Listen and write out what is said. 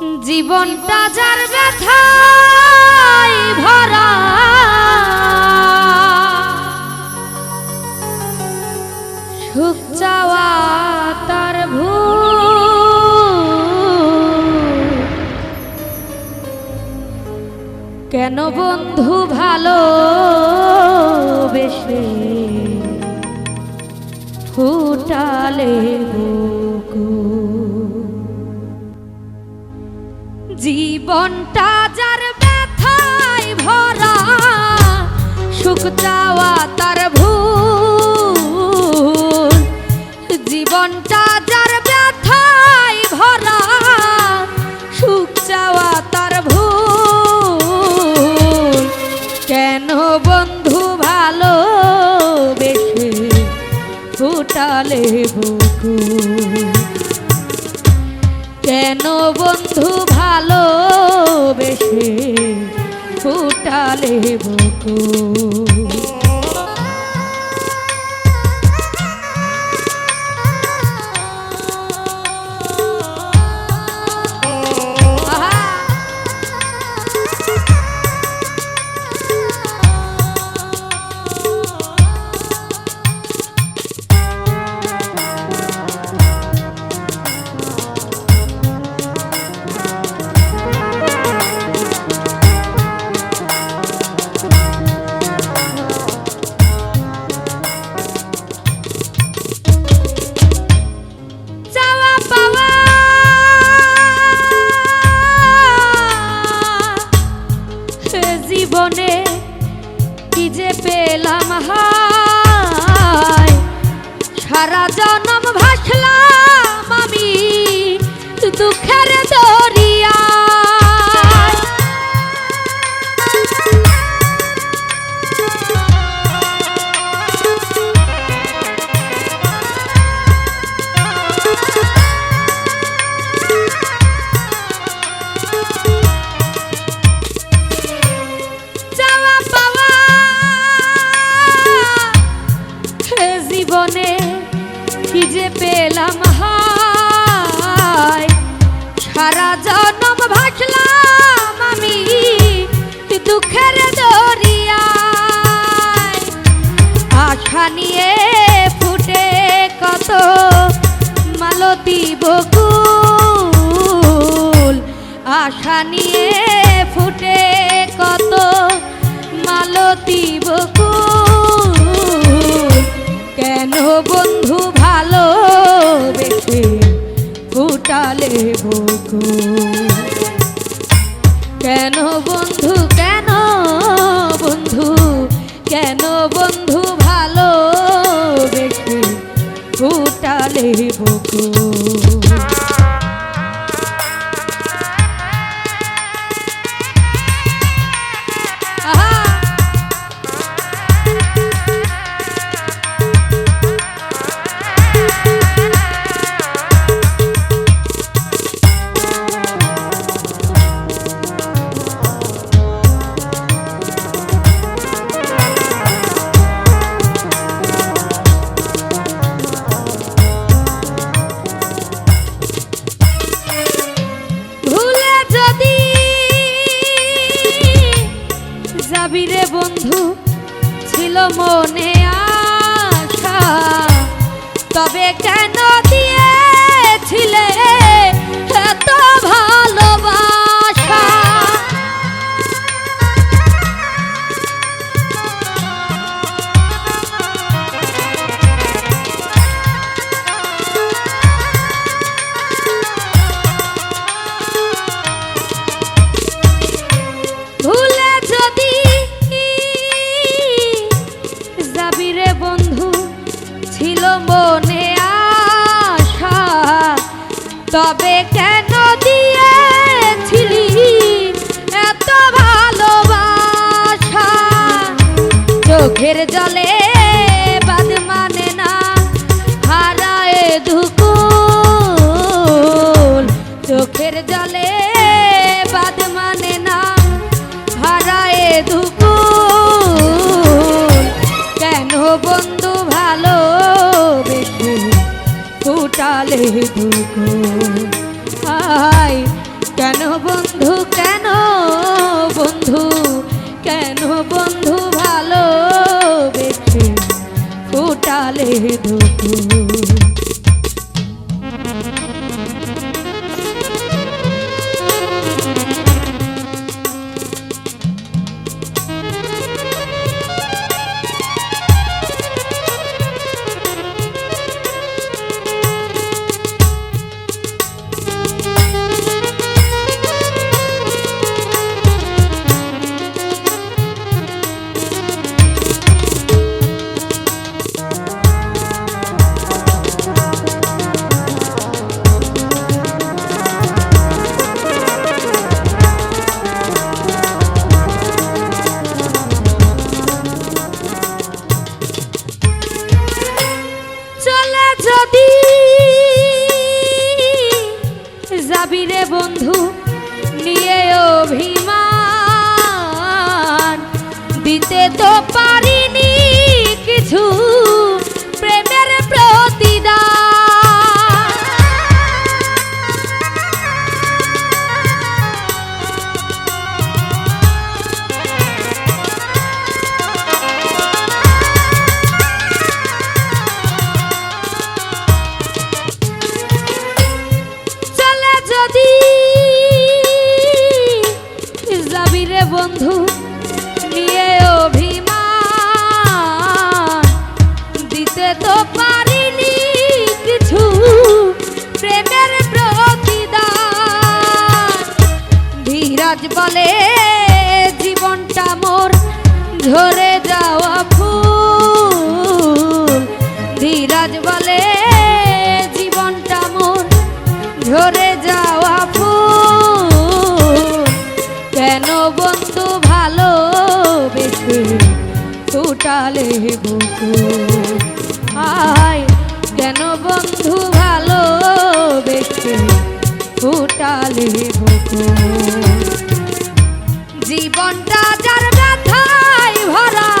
জীবনটা যার ব্যথায় ভরা সুখ চাওয়া তার ভুল কেন বন্ধু ভালো বেশে ফুটালে বুকুল। জীবনটা যার ব্যথায় ভরা, সুখ চাওয়া তার ভুল। জীবনটা যার ব্যথায় ভরা, সুখ চাওয়া তার ভুল। কেন বন্ধু ভালো বেশে ফুটালে বুকুল বন্ধু ভালো বেশি ফুটালে বুকু জনম ভাসলাম আমি দুঃখের দরিয়ায়। আশা নিয়ে ফুটে কত মালতী বকুল। আশা নিয়ে ফুটে কত মালতী বকুল। কেন বন্ধু ভালো বেশে ফুটালে কেন বন্ধু কেন বন্ধু? কেন বন্ধু ভালো বেশি ফুটালে বকু রে বন্ধু ছিল মনে আশা। তবে কেন চোখের জলে বাদ মানে না, হারায় ধুকুল। চোখের জলে বাদ মানে না, হারায় ধুকুল। কেন বন্ধু ভালো বেশি ফুটালে দুকুল আয়, কেন বন্ধু বন্ধু, নিয়ে অভিমান। দিতে তো পারিনি কিছু প্রেমের প্রতিদান। ধীরাজ বলে, জীবনটা মোর ঝরে যাওয়া আয় কেন বন্ধু ভালো বেশি ফুটালে বুকু জীবনটা যার ব্যথায় ভরা